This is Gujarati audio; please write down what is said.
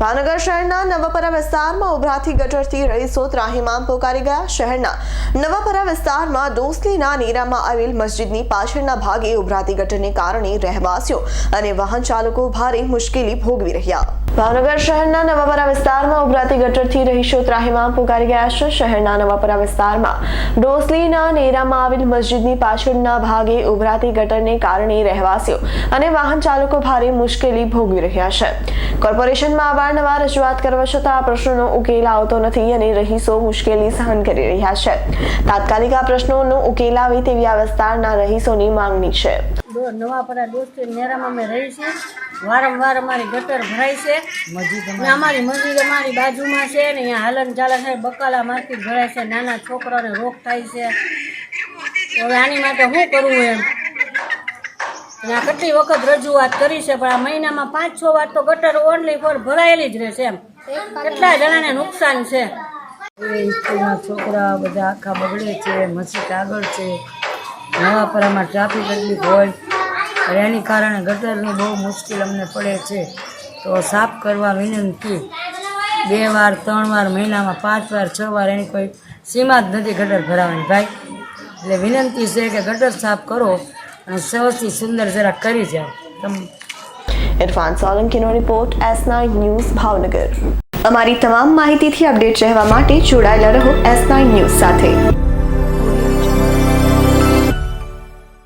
ભાવનગર શહેરના નવાપરા વિસ્તારમાં ઉભરાતી ગટરથી રહીશો ત્રાહીમામ પોકારી ગયા શહેરના નવાપરા વિસ્તારમાં ડોસલીના નીરામાં આવેલ મસ્જિદની પાછળના ભાગે ઉભરાતી ગટરને કારણે રહેવાસીઓ અને વાહન ચાલકો ભારે મુશ્કેલી ભોગવી રહ્યા. ભાવનગર શહેરના નવાપરા વિસ્તારમાં ઉભરાતી ગટરથી રહીશો ત્રાહીમાં પુકારી ગયા છે. શહેરના નવાપરા વિસ્તારમાં ડોસલીના નેરામાં આવેલ મસ્જિદની પાછળના ભાગે ઉભરાતી ગટરને કારણે રહેવાસીઓ અને વાહન ચાલકો ભારે મુશ્કેલી ભોગવી રહ્યા છે. કોર્પોરેશનમાં અવારનવાર રજૂઆત કરવા છતાં આ પ્રશ્નોનો ઉકેલ આવતો નથી અને રહીશો મુશ્કેલી સહન કરી રહ્યા છે. તાત્કાલિક આ પ્રશ્નોનો ઉકેલ આવે તેવી આ વિસ્તારના રહીશોની માંગણી છે. નવાપરા ડોસલી નેરામાં અમે રહી વારંવાર અમારી ગટર ભરાય છે. ને અમારી મસ્જિદ અમારી બાજુમાં છે ને અહીંયા હાલન ચાલે છે. બકાલા માર્કેટ ભરાય છે. નાના છોકરાને રોગ થાય છે. હવે આની માટે શું કરવું એમ? ત્યાં આ કેટલી વખત રજૂઆત કરી છે પણ આ મહિનામાં પાંચ છ વાર તો ગટર ઓનલી ફોર ભરાયેલી જ રહેશે એમ. કેટલા જણાને નુકસાન છે? છોકરા બધા આખા બગડે છે મસ્જિદ આગળ છે. નવાપરામાં ટ્રાફિક એટલી હોય. અને એની કારણે ગટરની બહુ મુશ્કેલ અમને પડે છે. તો સાફ કરવા વિનંતી. બે વાર, ત્રણ વાર, મહિનામાં પાંચ વાર, છ વાર એની કોઈ સીમા જ નથી ગટર ભરાવાની ભાઈ. એટલે વિનંતી છે કે ગટર સાફ કરો અને સૌથી સુંદર જરા કરી જાઓ. તમે Irfan સોલંકીનો report S nine news Bhavnagar. અમારી તમામ માહિતીથી અપડેટ રહેવા માટે જોડાયેલા રહો એસ નાઇન ન્યૂઝ સાથે.